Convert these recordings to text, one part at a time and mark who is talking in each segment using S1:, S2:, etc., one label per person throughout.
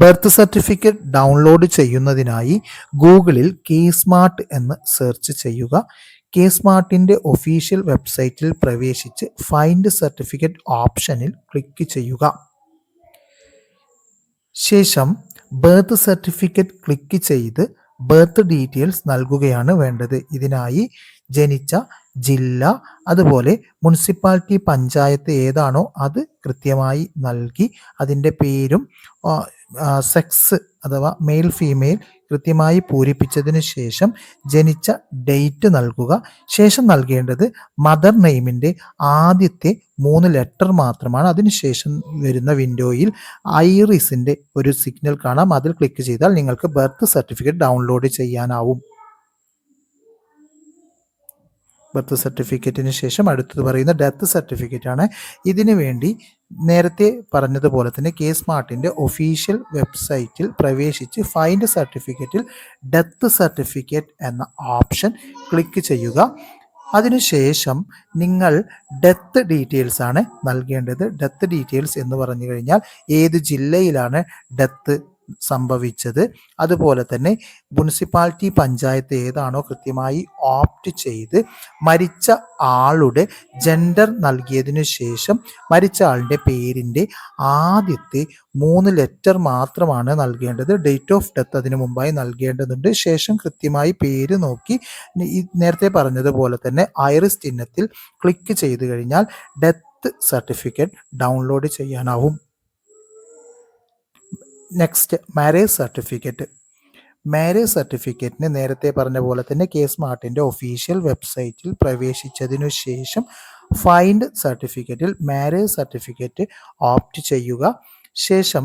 S1: Birth certificate download ചെയ്യുന്നതിനായി ഗൂഗിളിൽ K smart എന്ന് സെർച്ച് ചെയ്യുക. കെ സ്മാർട്ടിന്റെ ഒഫീഷ്യൽ വെബ്സൈറ്റിൽ പ്രവേശിച്ച് ഫൈൻഡ് സർട്ടിഫിക്കറ്റ് ഓപ്ഷനിൽ ക്ലിക്ക് ചെയ്യുക. ശേഷം ബർത്ത് സർട്ടിഫിക്കറ്റ് ക്ലിക്ക് ചെയ്ത് ബർത്ത് ഡീറ്റെയിൽസ് നൽകുകയാണ് വേണ്ടത്. ഇതിനായി ജനിച്ച ജില്ല അതുപോലെ മുനിസിപ്പാലിറ്റി പഞ്ചായത്ത് ഏതാണോ അത് കൃത്യമായി നൽകി. അതിന്റെ പേരും സെക്സ് അഥവാ മെയിൽ ഫീമെയിൽ കൃത്യമായി പൂരിപ്പിച്ചതിന് ശേഷം ജനിച്ച ഡേറ്റ് നൽകുക. ശേഷം നൽകേണ്ടത് മദർ നെയിമിന്റെ ആദ്യത്തെ മൂന്ന് ലെറ്റർ മാത്രമാണ്. അതിനുശേഷം വരുന്ന വിൻഡോയിൽ ഐറിസിന്റെ ഒരു സിഗ്നൽ കാണാം. അതിൽ ക്ലിക്ക് ചെയ്താൽ നിങ്ങൾക്ക് ബർത്ത് സർട്ടിഫിക്കറ്റ് ഡൗൺലോഡ് ചെയ്യാനാവും. ബർത്ത് സർട്ടിഫിക്കറ്റിന് ശേഷം അടുത്തത് പറയുന്ന ഡെത്ത് സർട്ടിഫിക്കറ്റ് ആണ്. ഇതിനു വേണ്ടി നേരത്തെ പറഞ്ഞതുപോലെ തന്നെ കെ സ്മാർട്ടിന്റെ ഒഫീഷ്യൽ വെബ്സൈറ്റിൽ പ്രവേശിച്ച് ഫൈൻഡ് സർട്ടിഫിക്കറ്റിൽ ഡെത്ത് സർട്ടിഫിക്കറ്റ് എന്ന ഓപ്ഷൻ ക്ലിക്ക് ചെയ്യുക. അതിനുശേഷം നിങ്ങൾ ഡെത്ത് ഡീറ്റെയിൽസ് ആണ് നൽകേണ്ടത്. ഡെത്ത് ഡീറ്റെയിൽസ് എന്ന് പറഞ്ഞു കഴിഞ്ഞാൽ ഏത് ജില്ലയിലാണ് ഡെത്ത് സംഭവിച്ചത്. അതുപോലെ തന്നെ മുനിസിപ്പാലിറ്റി പഞ്ചായത്ത് ഏതാണോ കൃത്യമായി ഓപ്റ്റ് ചെയ്ത് മരിച്ച ആളുടെ ജെൻഡർ നൽകിയതിനു ശേഷം മരിച്ച ആളുടെ പേരിന്റെ ആദ്യത്തെ മൂന്ന് ലെറ്റർ മാത്രമാണ് നൽകേണ്ടത്. ഡേറ്റ് ഓഫ് ഡെത്ത് അതിനു മുമ്പായി നൽകേണ്ടതുണ്ട്. ശേഷം കൃത്യമായി പേര് നോക്കി നേരത്തെ പറഞ്ഞതുപോലെ തന്നെ ഐറിസ് ചിഹ്നത്തിൽ ക്ലിക്ക് ചെയ്ത് കഴിഞ്ഞാൽ ഡെത്ത് സർട്ടിഫിക്കറ്റ് ഡൗൺലോഡ് ചെയ്യാനാവും. നെക്സ്റ്റ് മാരേജ് സർട്ടിഫിക്കറ്റ് മാരേജ് സർട്ടിഫിക്കറ്റിന് നേരത്തെ പറഞ്ഞ പോലെ തന്നെ കെ സ്മാർട്ടിന്റെ ഒഫീഷ്യൽ വെബ്സൈറ്റിൽ പ്രവേശിച്ചതിനു ശേഷം ഫൈൻഡ് സർട്ടിഫിക്കറ്റിൽ മാരേജ് സർട്ടിഫിക്കറ്റ് ഓപ്റ്റ് ചെയ്യുക. ശേഷം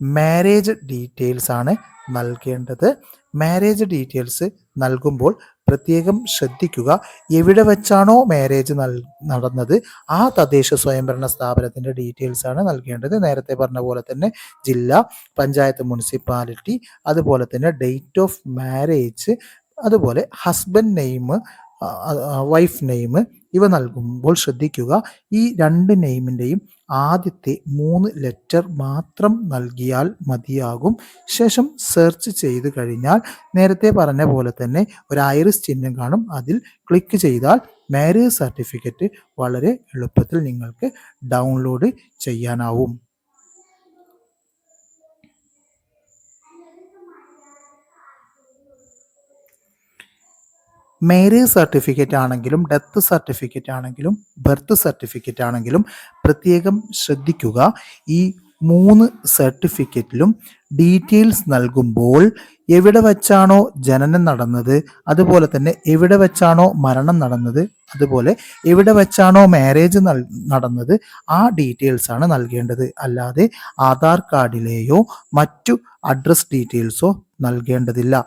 S1: മാരേജ് ഡീറ്റെയിൽസ് ആണ് നൽകേണ്ടത്. മാരേജ് ഡീറ്റെയിൽസ് നൽകുമ്പോൾ പ്രത്യേകം ശ്രദ്ധിക്കുക. എവിടെ വെച്ചാണോ മാരേജ് നടന്നത് ആ തദ്ദേശ സ്വയംഭരണ സ്ഥാപനത്തിന്റെ ഡീറ്റെയിൽസ് ആണ് നൽകേണ്ടത്. നേരത്തെ പറഞ്ഞ പോലെ തന്നെ ജില്ല പഞ്ചായത്ത് മുനിസിപ്പാലിറ്റി അതുപോലെ തന്നെ ഡേറ്റ് ഓഫ് മാരേജ് അതുപോലെ ഹസ്ബൻഡ് നെയിം വൈഫ് നെയിം ഇവ നൽകുമ്പോൾ ശ്രദ്ധിക്കുക. ഈ രണ്ട് നെയിമിന്റെയും ആദ്യത്തെ മൂന്ന് ലെറ്റർ മാത്രം നൽകിയാൽ മതിയാകും. ശേഷം സെർച്ച് ചെയ്ത് കഴിഞ്ഞാൽ നേരത്തെ പറഞ്ഞ പോലെ തന്നെ ഒരു ഐറിസ് ചിഹ്നം കാണും. അതിൽ ക്ലിക്ക് ചെയ്താൽ മാരേജ് സർട്ടിഫിക്കറ്റ് വളരെ എളുപ്പത്തിൽ നിങ്ങൾക്ക് ഡൗൺലോഡ് ചെയ്യാനാവും. മാരേജ് സർട്ടിഫിക്കറ്റ് ആണെങ്കിലും ഡെത്ത് സർട്ടിഫിക്കറ്റ് ആണെങ്കിലും ബർത്ത് സർട്ടിഫിക്കറ്റ് ആണെങ്കിലും പ്രത്യേകം ശ്രദ്ധിക്കുക. ഈ മൂന്ന് സർട്ടിഫിക്കറ്റിലും ഡീറ്റെയിൽസ് നൽകുമ്പോൾ എവിടെ വച്ചാണോ ജനനം നടന്നത് അതുപോലെ തന്നെ എവിടെ വച്ചാണോ മരണം നടന്നത് അതുപോലെ എവിടെ വച്ചാണോ മാരേജ് നടന്നത് ആ ഡീറ്റെയിൽസ് ആണ് നൽകേണ്ടത്. അല്ലാതെ ആധാർ കാർഡിലെയോ മറ്റു അഡ്രസ് ഡീറ്റെയിൽസോ നൽകേണ്ടതില്ല.